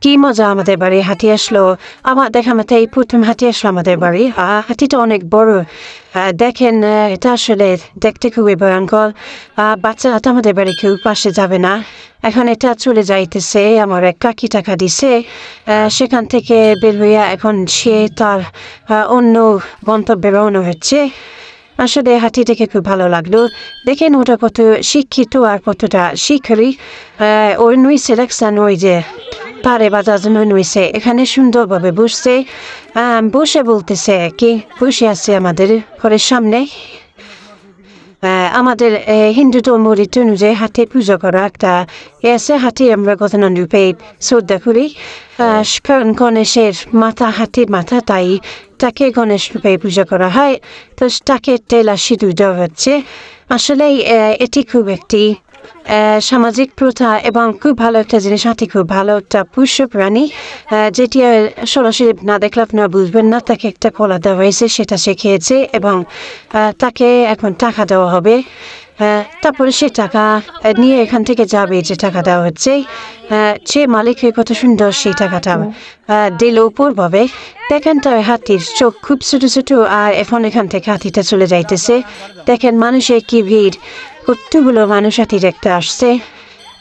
কি মজা আমাদের বাড়ি হাতি আসলো? আমার দেখা মতো এই প্রথম হাতি আসলো আমাদের বাড়ি। হাতিটা অনেক বড়। দেখেন এটা আসলে দেখতে খুবই ভয়ঙ্কর। আহ, বাচ্চারা তো আমাদের বাড়ি কেউ পাশে যাবে না। এখন এটা চলে যাইতেছে আমার এক কাকি টাকা দিছে। সেখান থেকে বের হইয়া এখন সে তার অন্য গন্তব্যে রওনা হচ্ছে। আসলে হাতি দেখে খুব ভালো লাগল। দেখেন ওটা কত শিক্ষিত আর কতটা আহ, ওর নুই সিলেকশন ওই যে পারে বাজার জন্য নুইছে এখানে সুন্দরভাবে বসছে। বসে বলতেছে কি। বসে আছে আমাদের ঘরের সামনে। আমাদের হিন্দু ধর্ম রীতি অনুযায়ী হাতে পুজো করা একটা এ আছে, হাতি আমরা গতানন্দ রূপে শ্রদ্ধা করি। গণেশের মাথা হাতির মাথা, তাই তাকে গণেশ রূপে পুজো করা হয়। তো তাকে তেল সিঁদুর দেওয়া হচ্ছে। আসলে এটি খুব একটি সামাজিক প্রথা এবং খুব ভালো একটা জিনিস হাতি খুব ভালো একটা পুষ্য প্রাণী যেটি সরাসরি না দেখলে আপনারা বুঝবেন না, তাকে একটা কলা দেওয়া হয়েছে, সেটা সে খেয়েছে এবং তাকে এখন টাকা দেওয়া হবে। তারপরে সে টাকা নিয়ে এখান থেকে যাবে, যে টাকা দেওয়া হচ্ছে। সে মালিকের কত সুন্দর সেই টাকাটা দিল উপরভাবে দেখেন তো হাতির চোখ খুব ছোট ছোট, আর এখন এখান থেকে হাতিটা চলে যাইতেছে। দেখেন মানুষের কি ভিড়। কতগুলো মানুষ হাতি দেখতে আসছে।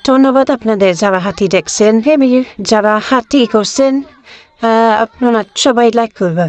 ধন্যবাদ আপনাদের যারা হাতি দেখছেন। যারা হাতি করছেন আপনারা সবাই লাইক করবে।